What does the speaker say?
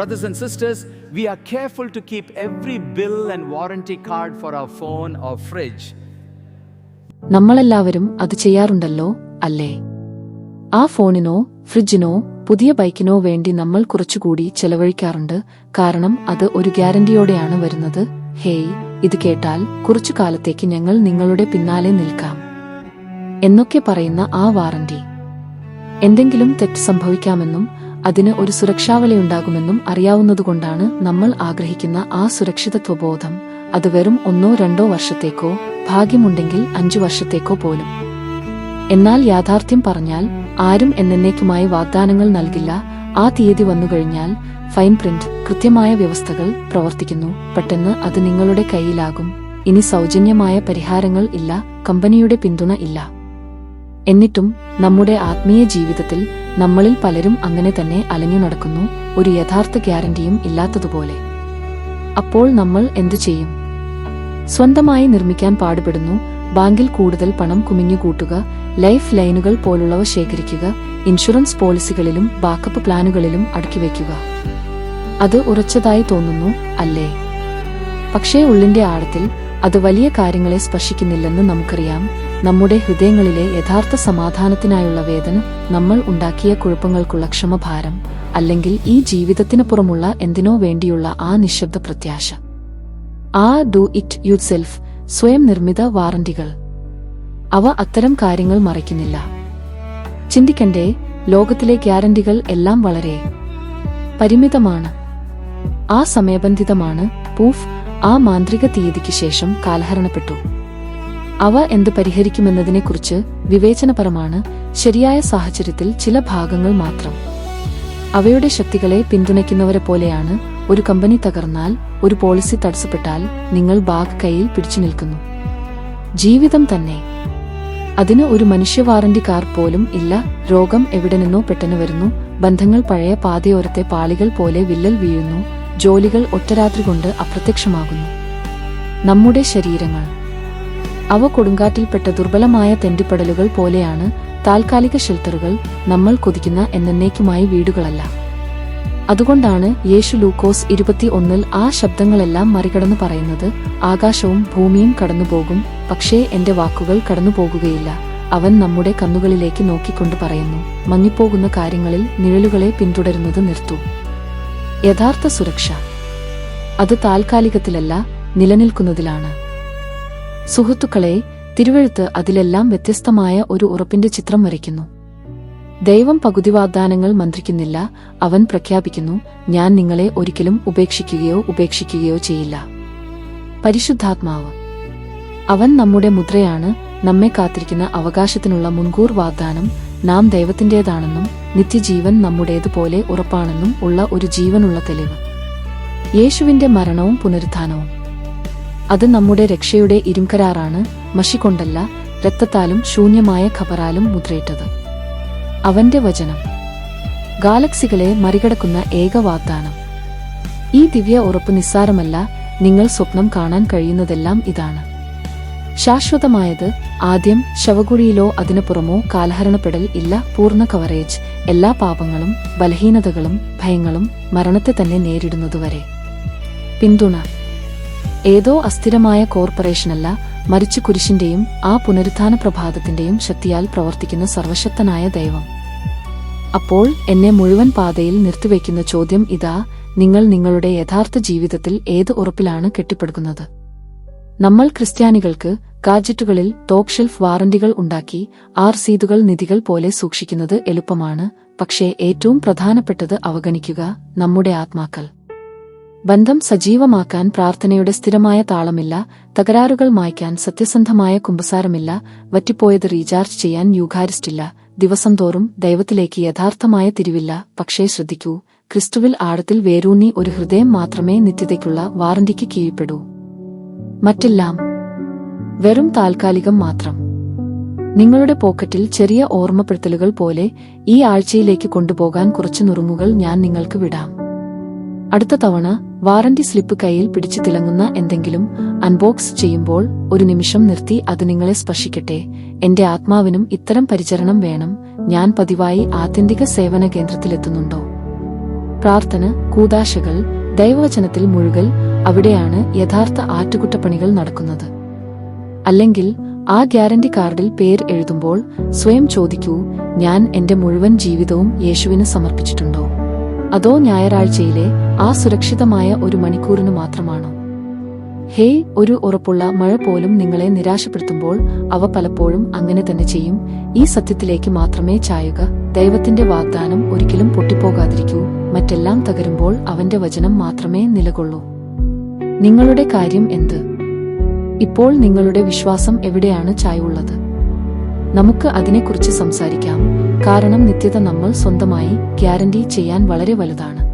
Brothers and sisters, we are careful to keep every bill and warranty card for our phone or fridge. നമ്മളെല്ലാവരും അത് ചെയ്യാറുണ്ടല്ലോ അല്ലേ? ആ ഫോണിനോ ഫ്രിഡ്ജിനോ പുതിയ ബൈക്കിനോ വേണ്ടി നമ്മൾ കുറച്ചുകൂടി ചെലവഴിക്കാറുണ്ട്. കാരണം അത് ഒരു ഗ്യാരണ്ടിയോടെയാണ് വരുന്നത്. ഹേയ് ഇത് കേട്ടാൽ കുറച്ചു കാലത്തേക്ക് ഞങ്ങൾ നിങ്ങളുടെ പിന്നാലെ നിൽക്കാം. എന്നൊക്കെ പറയുന്ന ആ വാറന്റി എന്തെങ്കിലും തെറ്റ് സംഭവിക്കാമെന്നും അതിന് ഒരു സുരക്ഷാവലയുണ്ടാകുമെന്നും അറിയാവുന്നതുകൊണ്ടാണ് നമ്മൾ ആഗ്രഹിക്കുന്ന ആ സുരക്ഷിതത്വബോധം. അത് വെറും ഒന്നോ രണ്ടോ വർഷത്തേക്കോ ഭാഗ്യമുണ്ടെങ്കിൽ അഞ്ചു വർഷത്തേക്കോ പോലും. എന്നാൽ യാഥാർത്ഥ്യം പറഞ്ഞാൽ ആരും എന്നേക്കുമായി വാഗ്ദാനങ്ങൾ നൽകില്ല. ആ തീയതി വന്നുകഴിഞ്ഞാൽ ഫൈൻ പ്രിന്റ് കൃത്യമായ വ്യവസ്ഥകൾ പ്രവർത്തിക്കുന്നു. പെട്ടെന്ന് അത് നിങ്ങളുടെ കയ്യിലാകും. ഇനി സൗജന്യമായ പരിഹാരങ്ങൾ ഇല്ല കമ്പനിയുടെ പിന്തുണ ഇല്ല. എന്നിട്ടും നമ്മുടെ ആത്മീയ ജീവിതത്തിൽ നമ്മളിൽ പലരും അങ്ങനെ തന്നെ അലഞ്ഞു നടക്കുന്നു ഒരു യഥാർത്ഥ ഗ്യാരണ്ടിയും ഇല്ലാത്തതുപോലെ. അപ്പോൾ നമ്മൾ എന്തു ചെയ്യും? സ്വന്തമായി നിർമ്മിക്കാൻ പാടുപെടുന്നു ബാങ്കിൽ കൂടുതൽ പണം കുമിഞ്ഞുകൂട്ടുക ലൈഫ് ലൈനുകൾ പോലുള്ളവ ശേഖരിക്കുക ഇൻഷുറൻസ് പോളിസികളിലും ബാക്കപ്പ് പ്ലാനുകളിലും അടുക്കിവെക്കുക അത് ഉറച്ചതായി തോന്നുന്നു അല്ലേ? പക്ഷേ ഉള്ളിന്റെ ആഴത്തിൽ അത് വലിയ കാര്യങ്ങളെ സ്പർശിക്കുന്നില്ലെന്ന് നമുക്കറിയാം. നമ്മുടെ ഹൃദയങ്ങളിലെ യഥാർത്ഥ സമാധാനത്തിനായുള്ള വേദന നമ്മൾ ഉണ്ടാക്കിയ കുഴപ്പങ്ങൾക്കുള്ള ക്ഷമഭാരം അല്ലെങ്കിൽ ഈ ജീവിതത്തിന് പുറമുള്ള എന്തിനോ വേണ്ടിയുള്ള ആ നിശബ്ദ പ്രത്യാശ. ആ ഡു ഇറ്റ് യു സെൽഫ് സ്വയം നിർമ്മിത വാറന്റികൾ അവ അത്തരം കാര്യങ്ങൾ മറയ്ക്കുന്നില്ല. ചിന്തിക്കണ്ടേ ലോകത്തിലെ ഗ്യാരണ്ടികൾ എല്ലാം വളരെ പരിമിതമാണ്. ആ സമയബന്ധിതമാണ് പൂഫ് ആ മാന്ത്രിക തീയതിക്ക് ശേഷം കാലഹരണപ്പെട്ടു. അവ എന്ത് പരിഹരിക്കുമെന്നതിനെക്കുറിച്ച് വിവേചനപരമാണ് ശരിയായ സാഹചര്യത്തിൽ ചില ഭാഗങ്ങൾ മാത്രം. അവയുടെ ശക്തികളെ പിന്തുണയ്ക്കുന്നവരെ പോലെയാണ് ഒരു കമ്പനി തകർന്നാൽ ഒരു പോളിസി തടസ്സപ്പെട്ടാൽ നിങ്ങൾ ബാഗ് കയ്യിൽ പിടിച്ചു നിൽക്കുന്നു. ജീവിതം തന്നെ. അതിന് ഒരു മനുഷ്യ വാറന്റി കാർ പോലും ഇല്ല. രോഗം എവിടെ നിന്നോ പെട്ടെന്ന് വരുന്നു. ബന്ധങ്ങൾ പഴയ പാതയോരത്തെ പാളികൾ പോലെ വില്ലൽ വീഴുന്നു. ജോലികൾ ഒറ്റരാത്രി കൊണ്ട് അപ്രത്യക്ഷമാകുന്നു. നമ്മുടെ ശരീരങ്ങൾ. അവ കൊടുങ്കാറ്റിൽപ്പെട്ട ദുർബലമായ തെണ്ടിപ്പടലുകൾ പോലെയാണ് താൽക്കാലിക ഷെൽട്ടറുകൾ നമ്മൾ കൊതിക്കുന്ന എന്നേക്കുമായി വീടുകളല്ല. അതുകൊണ്ടാണ് യേശു ലൂക്കോസ് ഇരുപത്തി ഒന്നിൽ ആ ശബ്ദങ്ങളെല്ലാം മറികടന്നു പറയുന്നത് ആകാശവും ഭൂമിയും കടന്നുപോകും പക്ഷേ എന്റെ വാക്കുകൾ കടന്നുപോകുകയില്ല. അവൻ നമ്മുടെ കണ്ണുകളിലേക്ക് നോക്കിക്കൊണ്ട് പറയുന്നു മങ്ങിപ്പോകുന്ന കാര്യങ്ങളിൽ നിഴലുകളെ പിന്തുടരുന്നത് നിർത്തൂ. യഥാർത്ഥ സുരക്ഷ. അത് താൽക്കാലികത്തിലല്ല നിലനിൽക്കുന്നതിലാണ്. സുഹൃത്തുക്കളെ തിരുവഴുത്ത് അതിലെല്ലാം വ്യത്യസ്തമായ ഒരു ഉറപ്പിന്റെ ചിത്രം വരയ്ക്കുന്നു. ദൈവം പകുതി വാഗ്ദാനങ്ങൾ മന്ത്രിക്കുന്നില്ല അവൻ പ്രഖ്യാപിക്കുന്നു ഞാൻ നിങ്ങളെ ഒരിക്കലും ഉപേക്ഷിക്കുകയോ ഉപേക്ഷിക്കുകയോ ചെയ്യില്ല. പരിശുദ്ധാത്മാവ്. അവൻ നമ്മുടെ മുദ്രയാണ് നമ്മെ കാത്തിരിക്കുന്ന അവകാശത്തിനുള്ള മുൻകൂർ വാഗ്ദാനം നാം ദൈവത്തിന്റെതാണെന്നും നിത്യജീവൻ നമ്മുടേതുപോലെ ഉറപ്പാണെന്നും ഉള്ള ഒരു ജീവനുള്ള തെളിവ്. യേശുവിന്റെ മരണവും പുനരുത്ഥാനവും. അത് നമ്മുടെ രക്ഷയുടെ ഇരുംകരാറാണ് മഷികൊണ്ടല്ല രക്തത്താലും ശൂന്യമായ ഖബറാലും മുദ്രയിട്ടത്. അവന്റെ വചനം. ഗാലക്സികളെ മറികടക്കുന്ന ഏക വാഗ്ദാനം. ഈ ദിവ്യ ഉറപ്പ് നിസ്സാരമല്ല നിങ്ങൾ സ്വപ്നം കാണാൻ കഴിയുന്നതെല്ലാം ഇതാണ്. ശാശ്വതമായത് ആദ്യം ശവകുഴിയിലോ അതിനു പുറമോ കാലഹരണപ്പെടൽ ഇല്ല പൂർണ കവറേജ് എല്ലാ പാപങ്ങളും ബലഹീനതകളും ഭയങ്ങളും മരണത്തെ തന്നെ നേരിടുന്നതുവരെ. പിന്തുണ. ഏതോ അസ്ഥിരമായ കോർപ്പറേഷനല്ല മരിച്ചു കുരിശിന്റെയും ആ പുനരുത്ഥാന പ്രഭാതത്തിന്റെയും ശക്തിയാൽ പ്രവർത്തിക്കുന്ന സർവശക്തനായ ദൈവം. അപ്പോൾ എന്നെ മുഴുവൻ പാതയിൽ നിർത്തിവെക്കുന്ന ചോദ്യം ഇതാ നിങ്ങൾ നിങ്ങളുടെ യഥാർത്ഥ ജീവിതത്തിൽ ഏത് ഉറപ്പിലാണ് കെട്ടിപ്പടുക്കുന്നത്? നമ്മൾ ക്രിസ്ത്യാനികൾക്ക് ഗാഡ്ജറ്റുകളിൽ ടോപ്പ് ഷെൽഫ് വാറന്റികൾ ഉണ്ടാക്കി ആർ സീതുകൾ നിധികൾ പോലെ സൂക്ഷിക്കുന്നത് എളുപ്പമാണ്. പക്ഷേ ഏറ്റവും പ്രധാനപ്പെട്ടത് അവഗണിക്കുക നമ്മുടെ ആത്മാക്കൾ. ബന്ധം സജീവമാക്കാൻ പ്രാർത്ഥനയുടെ സ്ഥിരമായ താളമില്ല തകരാറുകൾ മായ്ക്കാൻ സത്യസന്ധമായ കുമ്പസാരമില്ല വറ്റിപ്പോയത് റീചാർജ് ചെയ്യാൻ യൂഖാരിസ്റ്റില്ല ദിവസം തോറും ദൈവത്തിലേക്ക് യഥാർത്ഥമായ തിരിവില്ല. പക്ഷേ ശ്രദ്ധിക്കൂ ക്രിസ്തുവിൽ ആഴത്തിൽ വേരൂന്നി ഒരു ഹൃദയം മാത്രമേ നിത്യതയ്ക്കുള്ള വാറന്റിക്ക് കീഴ്പ്പെടൂ. മറ്റെല്ലാം വെറും താൽക്കാലികം മാത്രം. നിങ്ങളുടെ പോക്കറ്റിൽ ചെറിയ ഓർമ്മപ്പെടുത്തലുകൾ പോലെ ഈ ആഴ്ചയിലേക്ക് കൊണ്ടുപോകാൻ കുറച്ച് നുറുങ്ങുകൾ ഞാൻ നിങ്ങൾക്ക് വിടാം. അടുത്ത തവണ വാറന്റി സ്ലിപ്പ് കയ്യിൽ പിടിച്ചു തിളങ്ങുന്ന എന്തെങ്കിലും അൺബോക്സ് ചെയ്യുമ്പോൾ ഒരു നിമിഷം നിർത്തി അത് നിങ്ങളെ സ്പർശിക്കട്ടെ. എന്റെ ആത്മാവിനും ഇത്തരം പരിചരണം വേണം. ഞാൻ പതിവായി ആത്യന്തിക സേവന കേന്ദ്രത്തിലെത്തുന്നുണ്ടോ? പ്രാർത്ഥന കൂതാശകൾ ദൈവവചനത്തിൽ മുഴുകൽ അവിടെയാണ് യഥാർത്ഥ ആറ്റുകുട്ടപ്പണികൾ നടക്കുന്നത്. അല്ലെങ്കിൽ ആ ഗ്യാരണ്ടി കാർഡിൽ പേര് എഴുതുമ്പോൾ സ്വയം ചോദിക്കൂ ഞാൻ എന്റെ മുഴുവൻ ജീവിതവും യേശുവിന് സമർപ്പിച്ചിട്ടുണ്ടോ? അതോ ഞായറാഴ്ചയിലെ ആ സുരക്ഷിതമായ ഒരു മണിക്കൂറിന് മാത്രമാണോ? ഹേയ് ഒരു ഉറപ്പുള്ള മഴ പോലും നിങ്ങളെ നിരാശപ്പെടുത്തുമ്പോൾ അവ പലപ്പോഴും അങ്ങനെ തന്നെ ചെയ്യും. ഈ സത്യത്തിലേക്ക് മാത്രമേ ചായുക. ദൈവത്തിന്റെ വാഗ്ദാനം ഒരിക്കലും പൊട്ടിപ്പോകാതിരിക്കൂ. മറ്റെല്ലാം തകരുമ്പോൾ അവന്റെ വചനം മാത്രമേ നിലകൊള്ളൂ. നിങ്ങളുടെ കാര്യം എന്ത്? ഇപ്പോൾ നിങ്ങളുടെ വിശ്വാസം എവിടെയാണ് ചായുള്ളത്? നമുക്ക് അതിനെക്കുറിച്ച് സംസാരിക്കാം. കാരണം നിത്യത നമ്മൾ സ്വന്തമായി ഗ്യാരണ്ടി ചെയ്യാൻ വളരെ വലുതാണ്.